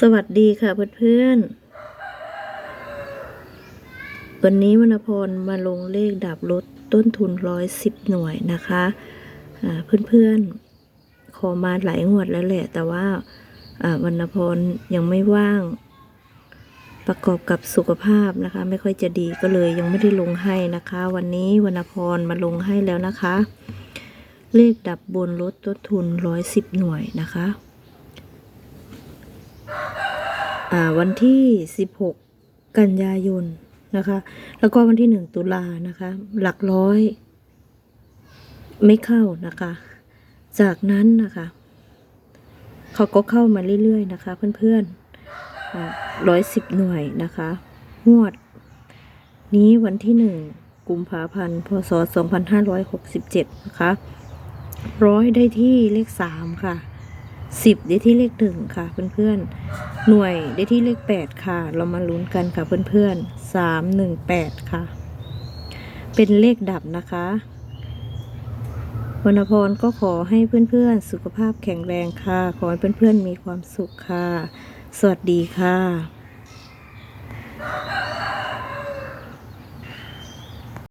สวัสดีค่ะเพื่อนๆ วันนี้วรรณพรมาลงเลขดับลดต้นทุนร้อยสิบหน่วยนะคะอ่าเพื่อนๆ ขอมาหลายงวดแล้วแหละ แต่ว่าอ่าวรรณพรยังไม่ว่าง ประกอบกับสุขภาพนะคะ ไม่ค่อยจะดีก็เลยยังไม่ได้ลงให้นะคะ วันนี้วรรณพรมาลงให้แล้วนะคะ เลขดับบนลดต้นทุนร้อยสิบหน่วยนะคะ อ่า วันที่ 16 กันยายนนะคะ แล้วก็วันที่ 1 ตุลานะคะ หลักร้อยไม่เข้านะคะ จากนั้นนะคะเขาก็เข้ามาเรื่อยๆนะคะ เพื่อนๆร้อยสิบหน่วยนะคะงวด นี้วันที่1กุมภาพันธ์ พศ 2567 นะคะ ร้อยได้ที่เลข3ค่ะ สิบได้ที่เลขหนึ่งค่ะเพื่อนๆ หน่วยได้ที่เลขแปดค่ะ เรามาลุ้นกันค่ะเพื่อนๆสามหนึ่งแปดค่ะ เป็นเลขดับนะคะวรรณพรก็ขอให้เพื่อนๆ สุขภาพแข็งแรงค่ะ ขอให้เพื่อนๆ มีความสุขค่ะ สวัสดีค่ะ